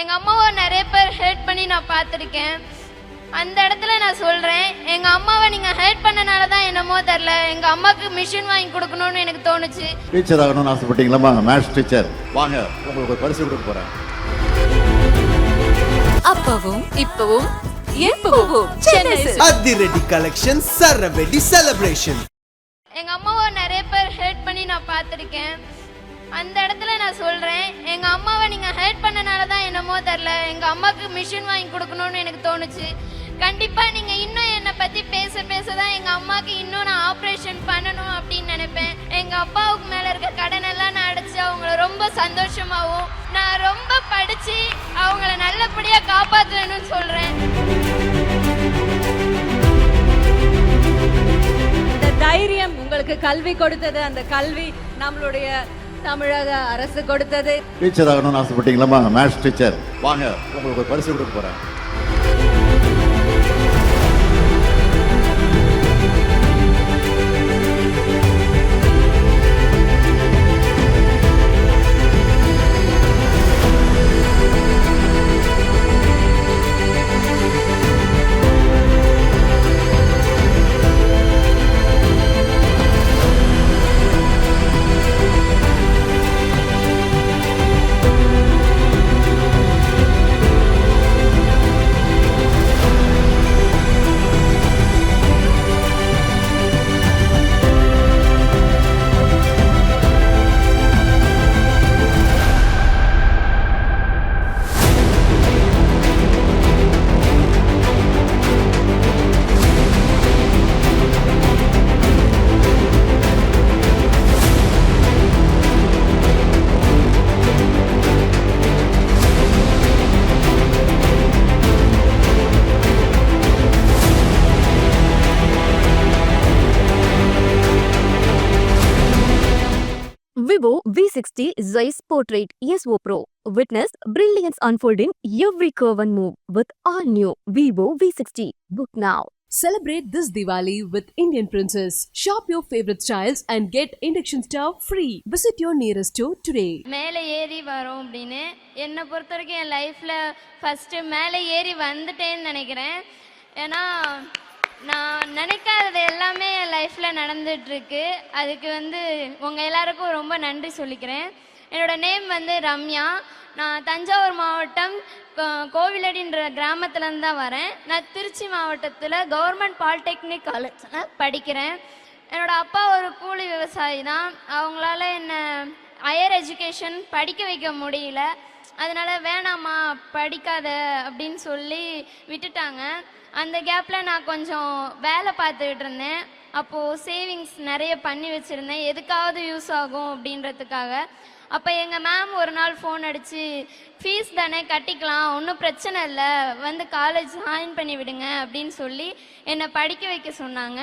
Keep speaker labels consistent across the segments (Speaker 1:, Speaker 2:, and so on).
Speaker 1: எங்கள் அம்மாவை நிறைய பேர் ஹெல்ப் பண்ணி நான் பார்த்துருக்கேன். அந்த இடத்துல நான் சொல்கிறேன் எங்கள் அம்மாவை நீங்கள் ஹெல்ப் பண்ணனால தான் என்னமோ தெரில எங்கள் அம்மாவுக்கு மிஷின் வாங்கி கொடுக்கணும்னு எனக்கு தோணுச்சு.
Speaker 2: டீச்சர் ஆகணும்னு ஆசைப்பட்டீங்களாம்மா மேத்ஸ் டீச்சர் வாங்க உங்களுக்கு ஒரு பரிசு கொடுக்க போறேன்.
Speaker 3: அப்பவும் இப்பவும் எப்பவும் சென்னை.
Speaker 4: அதிரடி கலெக்ஷன் சரவெடி செலிப்ரேஷன்
Speaker 1: எங்கள் அம்மாவை நிறைய பேர் ஹெல்ப் பண்ணி நான் பார்த்துருக்கேன். அந்த இடத்துல நான் சொல்கிறேன் எங்கள் அம்மாவை நீங்கள் ஹெல்ப் பண்ணனால தான் என்னமோ தெரில எங்கள் அம்மாவுக்கு மிஷின் வாங்கி கொடுக்கணும்னு எனக்கு தோணுச்சு. கண்டிப்பாக நீங்கள் இன்னும் என்னை பற்றி பேச பேச தான் எங்கள் அம்மாவுக்கு இன்னும் நான் ஆப்ரேஷன் பண்ணணும் அப்படின்னு நினைப்பேன். எங்கள் அப்பாவுக்கு மேலே இருக்க கடனெல்லாம் நான் அடைச்சி அவங்கள ரொம்ப சந்தோஷமாகவும் நான் ரொம்ப படித்து அவங்கள நல்லபடியாக காப்பாற்றணும்னு சொல்கிறேன்
Speaker 5: இந்த தைரியம் உங்களுக்கு கல்வி கொடுத்தது. அந்த கல்வி நம்மளுடைய தமிழக அரசு கொடுத்தது.
Speaker 2: டீச்சர் ஆகணும்னு ஆசைப்பட்டீங்களா? மேத்ஸ் டீச்சர் வாங்க உங்களுக்கு ஒரு பரிசு கொடுக்க போறேன்.
Speaker 6: Vivo V60 Zeiss Portrait ESO Pro. Witness brilliance unfold in every curve and move with all new Vivo V60. Book now.
Speaker 7: Celebrate this Diwali with Indian Princess. Shop your favorite styles and get induction stove free. Visit your nearest store today.
Speaker 1: மேலே ஏறி வரோம் அப்படின்னு என்னை பொறுத்த வரைக்கும் என் லைஃப்பில் first மேலே ஏறி வந்துட்டேன்னு நினைக்கிறேன் ஏன்னா நான் நினைக்காதது எல்லாமே என் லைஃப்பில் நடந்துகிட்ருக்கு அதுக்கு வந்து உங்கள் எல்லாருக்கும் ரொம்ப நன்றி சொல்லிக்கிறேன். என்னோட நேம் வந்து ரம்யா. நான் தஞ்சாவூர் மாவட்டம் கோ- கோவிலடின்ற கிராமத்துலேருந்து தான் வரேன். நான் திருச்சி மாவட்டத்தில் கவர்மெண்ட் பாலிடெக்னிக் காலேஜில் படிக்கிறேன். என்னோட அப்பா ஒரு கூலி விவசாயி தான். அவங்களால என்னை ஹையர் எஜுகேஷன் படிக்க வைக்க முடியல. அதனால வேணாமா படிக்காத அப்படின்னு சொல்லி விட்டுட்டாங்க. அந்த கேப்பில் நான் கொஞ்சம் வேலை பார்த்துக்கிட்டு இருந்தேன். அப்போது சேவிங்ஸ் நிறைய பண்ணி வச்சுருந்தேன். எதுக்காவது யூஸ் ஆகும் அப்படின்றதுக்காக. அப்போ எங்கள் மேம் ஒரு நாள் ஃபோன் அடித்து ஃபீஸ் தானே கட்டிக்கலாம் ஒன்றும் பிரச்சனை இல்லை வந்து காலேஜ் ஜாயின் பண்ணி விடுங்க அப்படின்னு சொல்லி என்னை படிக்க வைக்க சொன்னாங்க.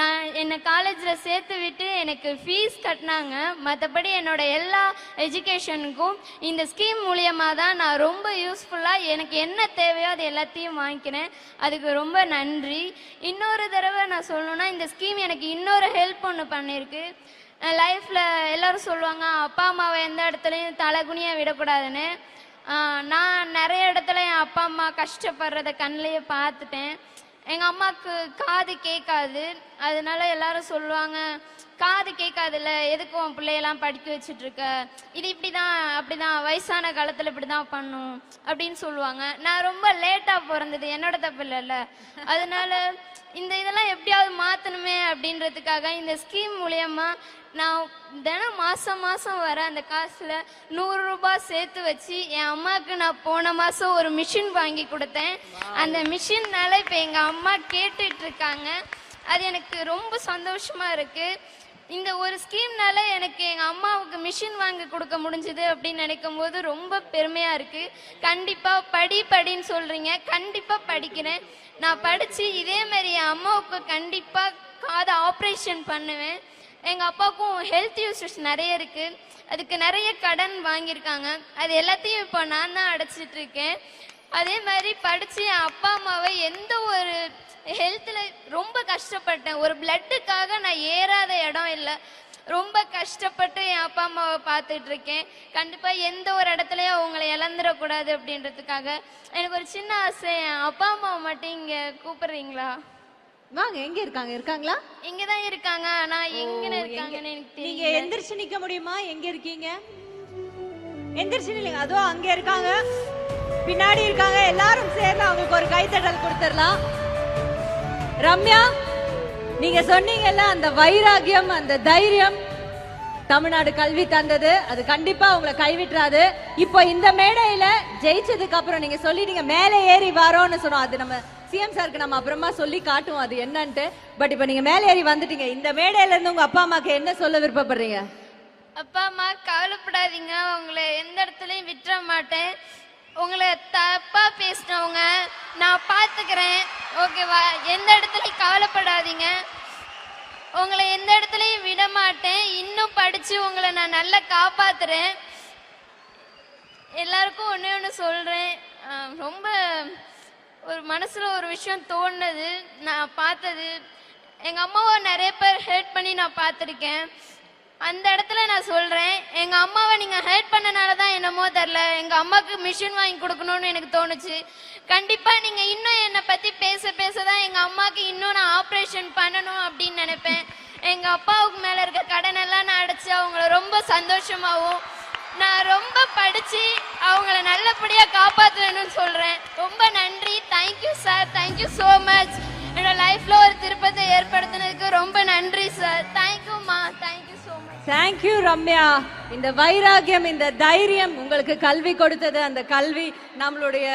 Speaker 1: நான் என்னை காலேஜில் சேர்த்து விட்டு எனக்கு ஃபீஸ் கட்டினாங்க. மற்றபடி என்னோட எல்லா எஜுகேஷனுக்கும் இந்த ஸ்கீம் மூலியமாக தான் நான் ரொம்ப யூஸ்ஃபுல்லாக எனக்கு என்ன தேவையோ அது எல்லாத்தையும் வாங்கிக்கிறேன். அதுக்கு ரொம்ப நன்றி. இன்னொரு தடவை நான் சொல்லணும்னா இந்த ஸ்கீம் எனக்கு இன்னொரு ஹெல்ப் ஒன்று பண்ணியிருக்கு லைஃப்பில் எல்லோரும் சொல்லுவாங்க அப்பா அம்மாவை எந்த இடத்துலையும் தலைகுனியாக விடக்கூடாதுன்னு. நான் நிறைய இடத்துல என் அப்பா அம்மா கஷ்டப்படுறத கண்ணிலேயே பார்த்துட்டேன். எங்கள் அம்மாவுக்கு காது கேட்காது. அதனால எல்லாரும் சொல்லுவாங்க காது கேட்காதுல்ல எதுக்கு உன் பிள்ளையெல்லாம் படிக்க வச்சுட்டு இருக்க இது இப்படி தான் அப்படி தான் வயசான காலத்தில் இப்படி தான் பண்ணும். அப்படின்னு சொல்லுவாங்க. நான் ரொம்ப லேட்டாக பிறந்தது என்னோட தப்பு இல்லைல்ல. அதனால இந்த இதெல்லாம் எப்படியாவது மாற்றணுமே அப்படின்றதுக்காக இந்த ஸ்கீம் மூலயமா நான் தினம் மாதம் மாதம் வர அந்த காசில் நூறு ரூபாய் சேர்த்து வச்சு என் அம்மாவுக்கு நான் போன மாதம் ஒரு மிஷின் வாங்கி கொடுத்தேன். அந்த மிஷின்னால இப்போ எங்கள் அம்மா கேட்டுட்ருக்காங்க அது எனக்கு ரொம்ப சந்தோஷமாக இருக்குது இந்த ஒரு ஸ்கீம்னால எனக்கு எங்கள் அம்மாவுக்கு மிஷின் வாங்கி கொடுக்க முடிஞ்சது அப்படின்னு நினைக்கும் போது ரொம்ப பெருமையாக இருக்குது கண்டிப்பாக படி படின்னு சொல்கிறீங்க கண்டிப்பாக படிக்கிறேன். நான் படித்து இதே மாதிரி என் அம்மாவுக்கு கண்டிப்பாக காதை ஆப்ரேஷன் பண்ணுவேன். எங்கள் அப்பாவுக்கும் ஹெல்த் இஷ்யூஸ் நிறைய இருக்குது அதுக்கு நிறைய கடன் வாங்கியிருக்காங்க. அது எல்லாத்தையும் இப்போ நான் தான் அடைச்சிட்டு இருக்கேன். அதே மாதிரி படித்து என் அப்பா அம்மாவை எந்த ஒரு ஹெல்த்தில் ரொம்ப கஷ்டப்பட்டேன். ஒரு பிளட்டுக்காக நான் ஏறாத இடம் இல்லை. ரொம்ப கஷ்டப்பட்டு என் அப்பா அம்மாவை பார்த்துட்டு இருக்கேன். கண்டிப்பாக எந்த ஒரு இடத்துலையும் அவங்கள இழந்துடக்கூடாது அப்படின்றதுக்காக எனக்கு ஒரு சின்ன ஆசை. என் அப்பா அம்மாவை மட்டும் இங்கே கூப்பிடுறீங்களா?
Speaker 5: வாங்க எங்க இருக்காங்க? இருக்காங்களா?
Speaker 1: இங்கே தான் இருக்காங்க. ஆனால் எங்கே இருக்காங்கன்னு எனக்கு
Speaker 5: நீங்க
Speaker 1: தெரியல.
Speaker 5: எந்திரிச்சு நிக்க முடியுமா? எங்க இருக்கீங்க? எந்திரிச்சு நில்லுங்க அதோ அங்க இருக்காங்க. பின்னாடி இருக்காங்க. எல்லாரும் சேர்ந்து அவங்களுக்கு ஒரு கைத்தட்டல் கொடுத்துடலாம். ரம்யா நீங்க சொன்னீங்கல்ல அந்த வைராகியம் அந்த தைரியம் தமிழ்நாடு கல்வி தந்தது. அது கண்டிப்பா உங்களை கைவிட்டுறாது. இப்போ இந்த மேடையில ஜெயிச்சதுக்கு அப்புறம் நீங்க சொல்லிட்டீங்க மேலே ஏறி வரோம்னு சொன்னோம். அது நம்ம சிஎம் சாருக்கு நம்ம அப்புறமா சொல்லி காட்டுவோம். அது என்னன்ட்டு. பட் இப்போ நீங்க மேலே ஏறி வந்துட்டீங்க. இந்த மேடையில இருந்து உங்க அப்பா அம்மாக்கு என்ன சொல்ல விருப்பப்படுறீங்க?
Speaker 1: அப்பா அம்மா கவலைப்படாதீங்க. உங்களை எந்த இடத்துலையும் விட்டுற மாட்டேன். உங்களை தப்பா பேசினவங்க நான் பார்த்துக்கிறேன் ஓகேவா? எந்த இடத்துலையும் கவலைப்படாதீங்க. உங்களை எந்த இடத்துலையும் விட மாட்டேன் இன்னும் படிச்சு உங்களை நான் நல்லா காப்பாத்துறேன். எல்லாருக்கும் ஒன்று ஒன்று சொல்றேன். ரொம்ப ஒரு மனசுல ஒரு விஷயம் தோணுனது நான் பார்த்தது. எங்க அம்மாவை நிறைய பேர் ஹெல்ப் பண்ணி நான் பார்த்துருக்கேன். அந்த இடத்துல நான் சொல்றேன் எங்க அம்மாவை நீங்க ஹெல்ப் பண்ணனால தான் என்னமோ தெரில எங்க அம்மாவுக்கு மிஷின் வாங்கி கொடுக்கணும்னு எனக்கு தோணுச்சு. கண்டிப்பா நீங்க இன்னும் என்னை பத்தி பேச பேச தான் எங்க அம்மாவுக்கு இன்னும் நான் ஆப்ரேஷன் பண்ணணும் அப்படின்னு நினைப்பேன். எங்க அப்பாவுக்கு மேல இருக்க கடன் எல்லாம் நான் அடைச்சு அவங்கள ரொம்ப சந்தோஷமாவும் நான் ரொம்ப படிச்சு அவங்கள நல்லபடியா காப்பாற்றணும்னு சொல்றேன். ரொம்ப நன்றி. Thank you sir thank you so much என்னோட லைஃப்ல ஒரு திருப்பத்தை ஏற்படுத்தினதுக்கு ரொம்ப நன்றி சார் தேங்க் தேங்க்யூ
Speaker 5: ரம்யா இந்த வைராகியம் இந்த தைரியம் உங்களுக்கு கல்வி கொடுத்தது. அந்த கல்வி நம்மளுடைய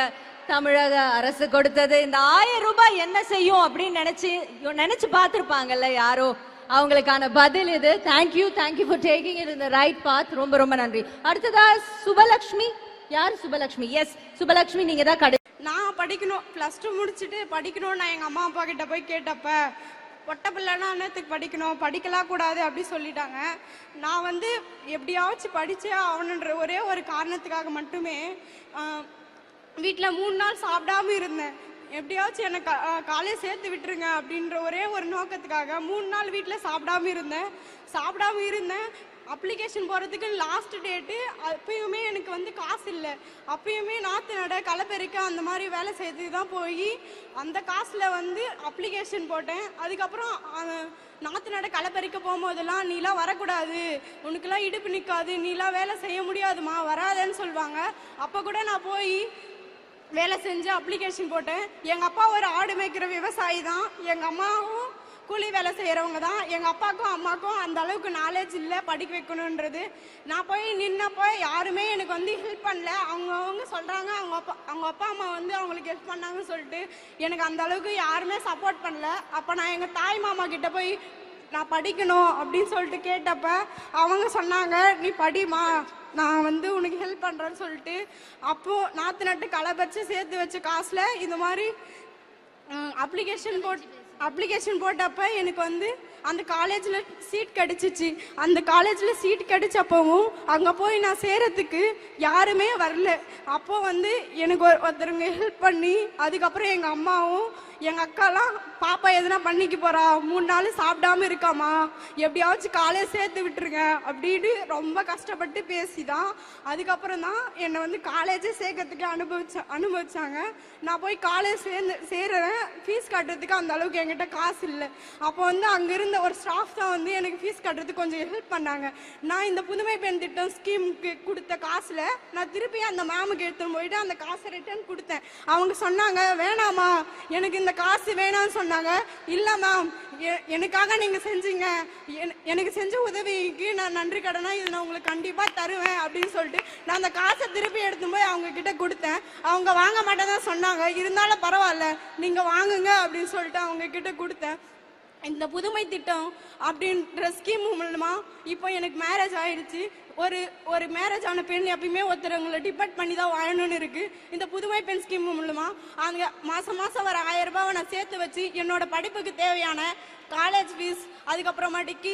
Speaker 5: தமிழக அரசு கொடுத்தது. இந்த ஆயிரம் ரூபாய் என்ன செய்யும் அப்படின்னு நினைச்சு நினைச்சு பார்த்துருப்பாங்கல்ல யாரோ? அவங்களுக்கான பதில் இது. Thank you thank you for taking it இந்த ரைட் பாத் ரொம்ப ரொம்ப நன்றி. அடுத்ததா சுபலக்ஷ்மி. யார் சுபலக்ஷ்மி? எஸ் சுபலக்ஷ்மி நீங்க தான் கடை
Speaker 8: நான் படிக்கணும். ப்ளஸ் டூ முடிச்சுட்டு படிக்கணும்னு நான் எங்கள் அம்மா அப்பா கிட்ட போய் கேட்டப்ப பொட்ட பிள்ளைனா என்னத்துக்கு படிக்கணும்? படிக்கலாம் கூடாது அப்படி சொல்லிட்டாங்க. நான் வந்து எப்படியாச்சும் படித்தே ஆகணுன்ற ஒரே ஒரு காரணத்துக்காக மட்டுமே வீட்டில் மூணு நாள் சாப்பிடாம இருந்தேன். எப்படியாச்சும் என்னை காலையில் சேர்த்து விட்டுருங்க அப்படின்ற ஒரே ஒரு நோக்கத்துக்காக மூணு நாள் வீட்டில் சாப்பிடாம இருந்தேன். சாப்பிடாம இருந்தேன். அப்ளிகேஷன் போகிறதுக்கு லாஸ்ட் டேட்டு அப்பயுமே எனக்கு வந்து காசு இல்லை. அப்பயுமே நாற்று நட களைப்பெருக்க அந்த மாதிரி வேலை செய்து தான் போய் அந்த காசில் வந்து அப்ளிகேஷன் போட்டேன். அதுக்கப்புறம் நாற்று நட களைப்பறிக்க போகும்போதெல்லாம் நீலாம் வரக்கூடாது. உனக்குலாம் இடுப்பு நிற்காது நீலாம் வேலை செய்ய முடியாதுமா. வராதேன்னு சொல்லுவாங்க அப்போ கூட நான் போய் வேலை செஞ்சு அப்ளிகேஷன் போட்டேன். எங்கள் அப்பா ஒரு ஆடு மேய்க்கிற விவசாயி தான். எங்கள் அம்மாவும் கூலி வேலை செய்கிறவங்க தான். எங்கள் அப்பாவுக்கும் அம்மாக்கும் அந்த அளவுக்கு நாலேஜ் இல்லை படிக்க வைக்கணுன்றது நான் போய் நின்னப்போ யாருமே எனக்கு வந்து ஹெல்ப் பண்ணல. அவங்கவுங்க சொல்கிறாங்க அவங்க அப்பா அவங்க அப்பா அம்மா வந்து அவங்களுக்கு ஹெல்ப் பண்ணாங்கன்னு சொல்லிட்டு எனக்கு அந்த அளவுக்கு யாருமே சப்போர்ட் பண்ணல. அப்போ நான் எங்கள் தாய் மாமா கிட்ட போய் நான் படிக்கணும் அப்படின்னு சொல்லிட்டு கேட்டப்ப அவங்க சொன்னாங்க நீ படிமா நான் வந்து உனக்கு ஹெல்ப் பண்ணுறேன்னு சொல்லிட்டு. அப்போது நாற்று நட்டு களை வச்சு சேர்த்து வச்ச காசில் இந்த மாதிரி அப்ளிகேஷன் போட்டு அப்ளிகேஷன் போட்டப்ப எனக்கு வந்து அந்த காலேஜில் சீட் கிடச்சிச்சு. அந்த காலேஜில் சீட் கிடைச்சப்பவும் அங்கே போய் நான் சேரத்துக்கு யாருமே வரல. அப்போ வந்து எனக்கு ஒரு ஒருத்தருங்க ஹெல்ப் பண்ணி அதுக்கப்புறம் எங்கள் அம்மாவும் எங்கள் அக்காலாம் பாப்பா எதுனா பண்ணிக்க போகிறா மூணு நாள் சாப்பிடாம இருக்காமா எப்படியாச்சும் காலையில் சேர்த்து விட்டுருங்க. அப்படின்னு ரொம்ப கஷ்டப்பட்டு பேசி தான் அதுக்கப்புறம் தான் என்னை வந்து காலேஜே சேர்க்கறதுக்கு அனுபவிச்ச அனுபவிச்சாங்க. நான் போய் காலேஜ் சேர்ந்து சேர்றேன். ஃபீஸ் கட்டுறதுக்கு அந்த அளவுக்கு என்கிட்ட காசு இல்லை. அப்போ வந்து அங்கே இருந்த ஒரு ஸ்டாஃப் தான் வந்து எனக்கு ஃபீஸ் கட்டுறதுக்கு கொஞ்சம் ஹெல்ப் பண்ணாங்க. நான் இந்த புதுமை பெண் திட்டம் ஸ்கீமுக்கு கொடுத்த காசில் நான் திருப்பி அந்த மேமுக்கு எடுத்துன்னு போயிட்டு அந்த காசை ரிட்டர்ன் கொடுத்தேன். அவங்க சொன்னாங்க வேணாமா எனக்கு இந்த காசு வேணாம்னு சொன்னாங்க. இல்லை மேம் எனக்காக நீங்கள் செஞ்சீங்க. எனக்கு செஞ்ச உதவிக்கு நான் நன்றி கடனா இது நான் உங்களுக்கு கண்டிப்பாக தருவேன் அப்படின்னு சொல்லிட்டு நான் அந்த காசை திருப்பி எடுத்து போய் அவங்க கிட்ட கொடுத்தேன். அவங்க வாங்க மாட்டேன் சொன்னாங்க. இருந்தாலும் பரவாயில்ல. நீங்கள் வாங்குங்க அப்படின்னு சொல்லிட்டு அவங்க கிட்ட கொடுத்தேன். இந்த புதுமை திட்டம் அப்படின்ற ஸ்கீம் மூலமா இப்போ எனக்கு மேரேஜ் ஆயிடுச்சு ஒரு ஒரு மேரேஜ் ஆன பெண் எப்பயுமே ஒருத்தரவங்களை டிபெண்ட் பண்ணி தான் வாழணும்னு இருக்கு. இந்த புதுமை பெண் ஸ்கீம் மூலமா அங்கே மாசம் மாசம் வர ஆயிரம் ரூபாவை நான் சேர்த்து வச்சு என்னோட படிப்புக்கு தேவையான காலேஜ் ஃபீஸ் அதுக்கப்புறமாட்டிக்கு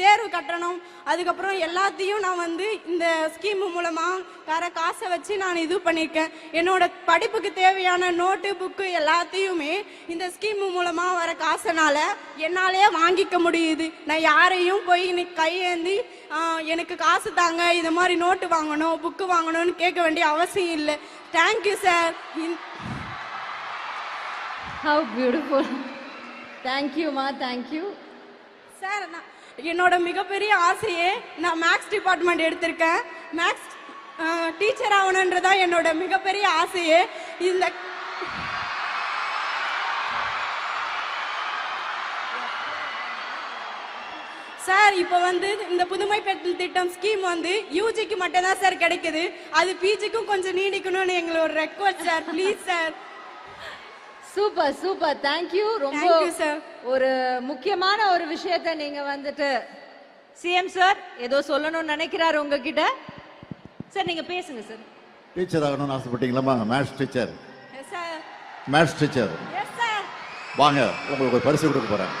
Speaker 8: தேர்வு கட்டணம். அதுக்கப்புறம் எல்லாத்தையும் நான் வந்து இந்த ஸ்கீம் மூலமாக வர காசை வச்சு நான் இது பண்ணியிருக்கேன் என்னோட படிப்புக்கு தேவையான நோட்டு புக்கு எல்லாத்தையுமே இந்த ஸ்கீம் மூலமாக வர காசனால என்னாலே வாங்கிக்க முடியுது. நான் யாரையும் போய் இன்னைக்கு கையேந்தி எனக்கு காசு தாங்க இது மாதிரி நோட்டு வாங்கணும் புக்கு வாங்கணும்னு கேட்க வேண்டிய அவசியம் இல்லை. Thank you sir
Speaker 5: how beautiful தேங்க்யூமா தேங்க்யூ
Speaker 8: சார் நான் என்னோட மிகப்பெரிய ஆசையே நான் மேக்ஸ் டிபார்ட்மெண்ட் எடுத்திருக்கேன். மேக்ஸ் டீச்சர் ஆகணுன்றதா என்னோட மிகப்பெரிய ஆசையே. இந்த சார் இப்போ வந்து இந்த புதுமை பெற்றல் திட்டம் ஸ்கீம் வந்து யூஜிக்கு மட்டும்தான் சார் கிடைக்குது. அது பிஜிக்கும் கொஞ்சம் நீடிக்கணும்னு எங்களோட request sir. Please sir.
Speaker 5: Super super. Thank you ரொம்ப
Speaker 8: Thank you, sir.
Speaker 5: ஒரு முக்கியமான ஒரு விஷயத்தை நீங்க வந்துட்டு சிஎம் சார் ஏதோ சொல்லணும்னு நினைக்கிறாரு உங்ககிட்ட. சார் நீங்க பேசுங்க சார்
Speaker 2: டீச்சர் ஆகணும்னு ஆசைப்பட்டீங்களாம்மா? Maths teacher
Speaker 8: yes sir
Speaker 2: maths teacher
Speaker 8: yes sir
Speaker 2: வாங்க உங்களுக்கு ஒரு பரிசு கொடுக்க போறேன்.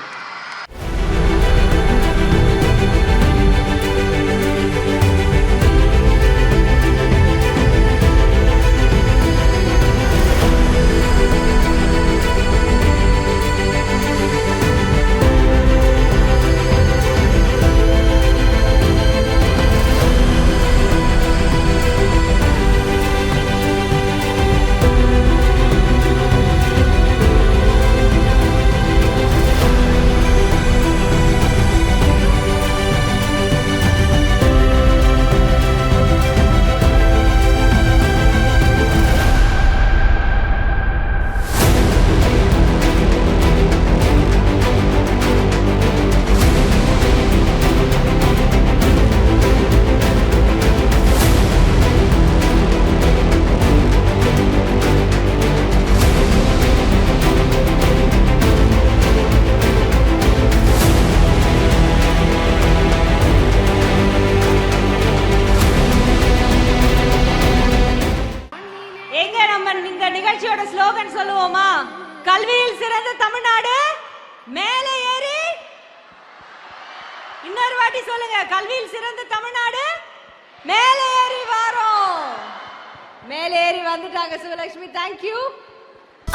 Speaker 5: மேலே ஏறி வந்துட்டாங்க சிவலட்சுமி தேங்க்யூ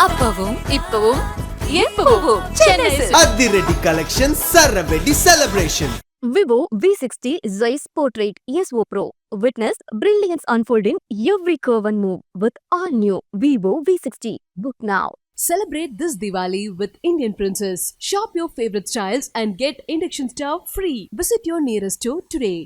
Speaker 3: அப்பவும் இப்பவும் எப்பவும் சென்னை.
Speaker 4: அதிரடி collection சரவெடி celebration
Speaker 6: Vivo V60 Zeiss Portrait ESO Pro. Witness brilliance unfold in every curve and move with all new Vivo V60. Book now.
Speaker 7: Celebrate this Diwali with Indian Princess. Shop your favorite styles and get induction stove free. Visit your nearest store today.